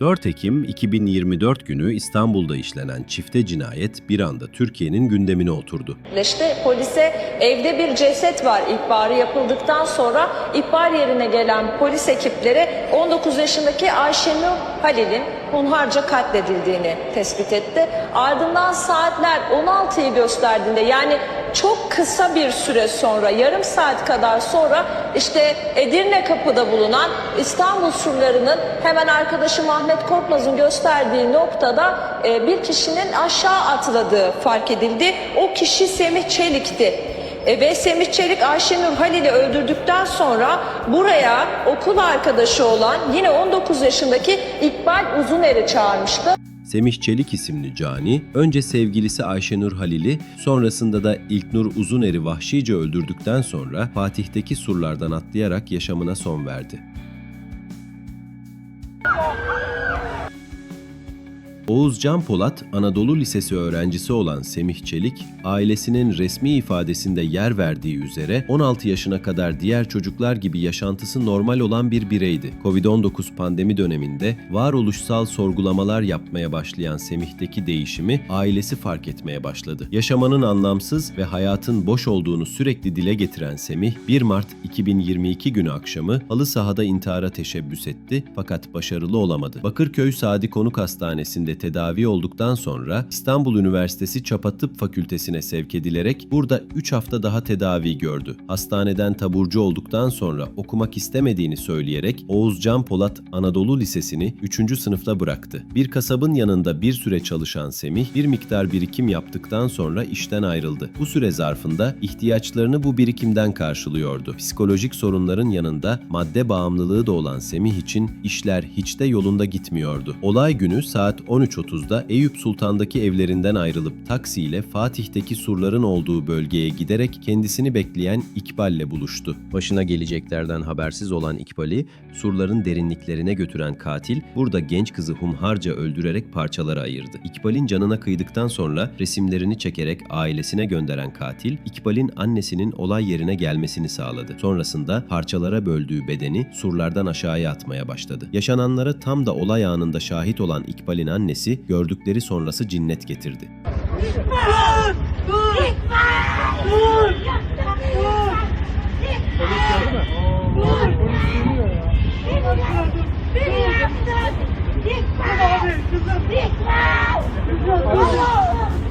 4 Ekim 2024 günü İstanbul'da işlenen çifte cinayet bir anda Türkiye'nin gündemine oturdu. İşte polise evde bir ceset var ihbarı yapıldıktan sonra ihbar yerine gelen polis ekipleri 19 yaşındaki Ayşenur Halil'in hunharca katledildiğini tespit etti. Ardından saatler 16'yı gösterdiğinde yani çok kısa bir süre sonra yarım saat kadar sonra işte Edirne kapıda bulunan İstanbul surlarının hemen arkadaşı Ahmet Korkmaz'ın gösterdiği noktada e, bir kişinin aşağı atladığı fark edildi. O kişi Semih Çelik'ti. E, ve Semih Çelik Ayşenur Halil'i öldürdükten sonra buraya okul arkadaşı olan yine 19 yaşındaki İkbal Uzuner'i çağırmıştı. Semih Çelik isimli cani, önce sevgilisi Ayşenur Halil'i, sonrasında da İlknur Uzuner'i vahşice öldürdükten sonra Fatih'teki surlardan atlayarak yaşamına son verdi. Oğuz Can Polat, Anadolu Lisesi öğrencisi olan Semih Çelik, ailesinin resmi ifadesinde yer verdiği üzere 16 yaşına kadar diğer çocuklar gibi yaşantısı normal olan bir bireydi. Covid-19 pandemi döneminde varoluşsal sorgulamalar yapmaya başlayan Semih'teki değişimi ailesi fark etmeye başladı. Yaşamanın anlamsız ve hayatın boş olduğunu sürekli dile getiren Semih, 1 Mart 2022 günü akşamı halı sahada intihara teşebbüs etti fakat başarılı olamadı. Bakırköy Sadi Konuk Hastanesi'nde tedavi olduktan sonra İstanbul Üniversitesi Çapa Tıp Fakültesine sevk edilerek burada 3 hafta daha tedavi gördü. Hastaneden taburcu olduktan sonra okumak istemediğini söyleyerek Oğuz Can Polat Anadolu Lisesi'ni 3. sınıfta bıraktı. Bir kasabın yanında bir süre çalışan Semih bir miktar birikim yaptıktan sonra işten ayrıldı. Bu süre zarfında ihtiyaçlarını bu birikimden karşılıyordu. Psikolojik sorunların yanında madde bağımlılığı da olan Semih için işler hiç de yolunda gitmiyordu. Olay günü saat 13.30'da Eyüp Sultan'daki evlerinden ayrılıp taksiyle Fatih'teki surların olduğu bölgeye giderek kendisini bekleyen İkbal'le buluştu. Başına geleceklerden habersiz olan İkbal'i surların derinliklerine götüren katil burada genç kızı humharca öldürerek parçalara ayırdı. İkbal'in canına kıydıktan sonra resimlerini çekerek ailesine gönderen katil İkbal'in annesinin olay yerine gelmesini sağladı. Sonrasında parçalara böldüğü bedeni surlardan aşağıya atmaya başladı. Yaşananlara tam da olay anında şahit olan İkbal'in annesi gördükleri sonrası cinnet getirdi.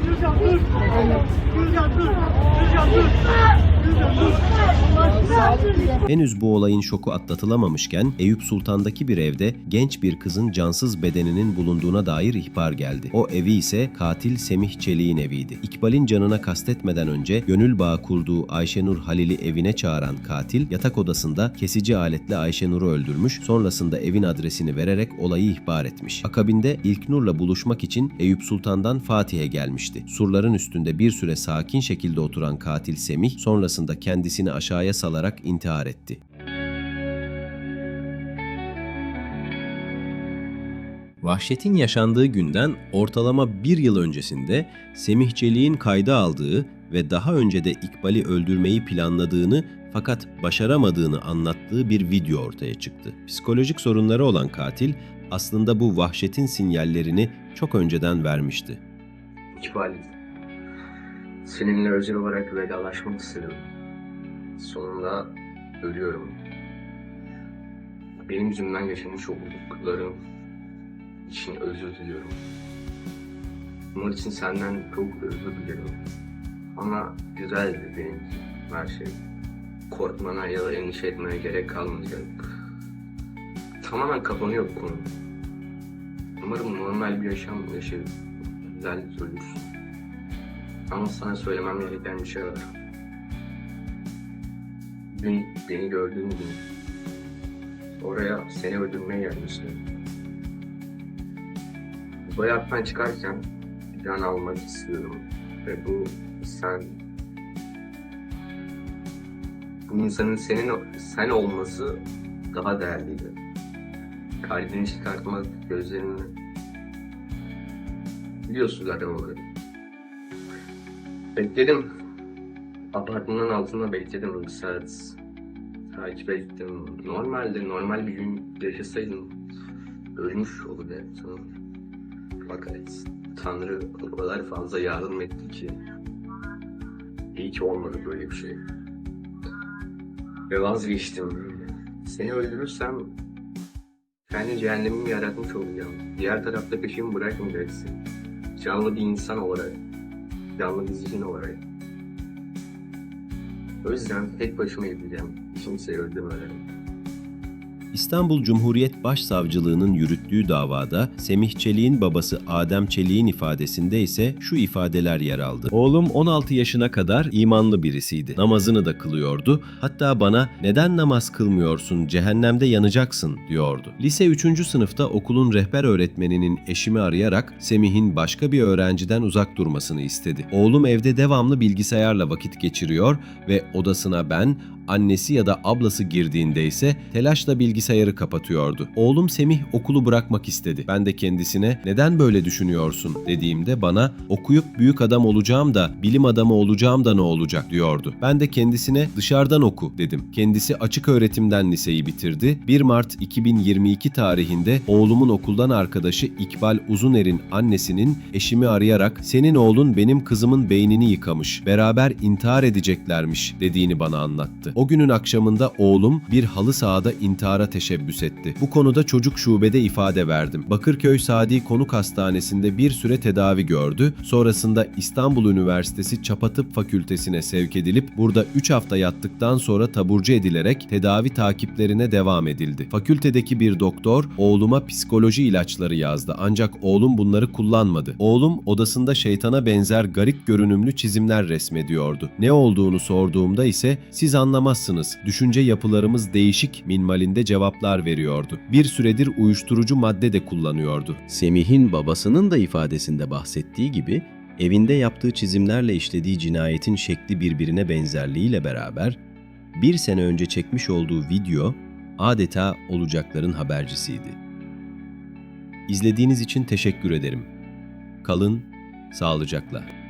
Gülcan dur. Gülcan dur. Gülcan dur. Gülcan dur. Henüz bu olayın şoku atlatılamamışken Eyüp Sultan'daki bir evde genç bir kızın cansız bedeninin bulunduğuna dair ihbar geldi. O evi ise katil Semih Çelik'in eviydi. İkbal'in canına kastetmeden önce gönül bağı kurduğu Ayşenur Halil'i evine çağıran katil yatak odasında kesici aletle Ayşenur'u öldürmüş, sonrasında evin adresini vererek olayı ihbar etmiş. Akabinde İlknur'la buluşmak için Eyüp Sultan'dan Fatih'e gelmişti. Surların üstünde bir süre sakin şekilde oturan katil Semih sonrasında kendisini aşağıya salarak intihar etti. Vahşetin yaşandığı günden ortalama bir yıl öncesinde Semih Çelik'in kayda aldığı ve daha önce de İkbal'i öldürmeyi planladığını fakat başaramadığını anlattığı bir video ortaya çıktı. Psikolojik sorunları olan katil aslında bu vahşetin sinyallerini çok önceden vermişti. İkbal, seninle özel olarak vedalaşmak istedim. Sonunda ölüyorum. Benim yüzümden yaşamış olduklarım için özür diliyorum. Bunun için senden çok özür diliyorum. Ama güzeldi benim her şey. Korkmana ya da endişe etmeye gerek kalmayacak. Tamamen kapanıyor bu konu. Umarım normal bir yaşam yaşayıp güzel ölürsün. Ama sana söylemem gereken bir şey var. Dün beni gördüğün gün oraya seni öldürmeye gelmiştim. Bu hayattan çıkarken can almak istiyorum. Ve bu sen bu insanın senin sen olması daha değerliydi. Kalbini çıkartmak, gözlerini biliyorsun zaten onları. Bekledim. Apartmanın altında bekledim bir saat. Takip ettim. Normalde normal bir gün yaşasaydım ölmüş olacaksın. Fakat Tanrı o kadar fazla yardım etti ki iyi ki olmadı böyle bir şey. Ve vazgeçtim. Seni öldürürsem kendi cehennemimi yaratmış olacağım. Diğer tarafta peşimi bırakmayacaksın. Canlı bir insan olarak, canlı bir zihin olarak. O yüzden tek başıma gideceğim. Kimseyi öldürmeden. İstanbul Cumhuriyet Başsavcılığı'nın yürüttüğü davada Semih Çelik'in babası Adem Çelik'in ifadesinde ise şu ifadeler yer aldı. Oğlum 16 yaşına kadar imanlı birisiydi. Namazını da kılıyordu. Hatta bana neden namaz kılmıyorsun cehennemde yanacaksın diyordu. Lise 3. sınıfta okulun rehber öğretmeninin eşimi arayarak Semih'in başka bir öğrenciden uzak durmasını istedi. Oğlum evde devamlı bilgisayarla vakit geçiriyor ve odasına ben, annesi ya da ablası girdiğinde ise telaşla bilgisayarı kapatıyordu. Oğlum Semih okulu bırakmak istedi. Ben de kendisine neden böyle düşünüyorsun dediğimde bana okuyup büyük adam olacağım da bilim adamı olacağım da ne olacak diyordu. Ben de kendisine dışarıdan oku dedim. Kendisi açık öğretimden liseyi bitirdi. 1 Mart 2022 tarihinde oğlumun okuldan arkadaşı İkbal Uzuner'in annesinin eşimi arayarak senin oğlun benim kızımın beynini yıkamış. Beraber intihar edeceklermiş dediğini bana anlattı. O günün akşamında oğlum bir halı sahada intihara teşebbüs etti. Bu konuda çocuk şubede ifade verdim. Bakırköy Sadi Konuk Hastanesi'nde bir süre tedavi gördü. Sonrasında İstanbul Üniversitesi Çapa Tıp Fakültesine sevk edilip burada 3 hafta yattıktan sonra taburcu edilerek tedavi takiplerine devam edildi. Fakültedeki bir doktor oğluma psikoloji ilaçları yazdı ancak oğlum bunları kullanmadı. Oğlum odasında şeytana benzer garip görünümlü çizimler resmediyordu. Ne olduğunu sorduğumda ise siz anlamazsınız. Düşünce yapılarımız değişik minvalinde cevaplar veriyordu. Bir süredir uyuşturucu madde de kullanıyordu. Semih'in babasının da ifadesinde bahsettiği gibi evinde yaptığı çizimlerle işlediği cinayetin şekli birbirine benzerliğiyle beraber bir sene önce çekmiş olduğu video adeta olacakların habercisiydi. İzlediğiniz için teşekkür ederim. Kalın, sağlıcakla.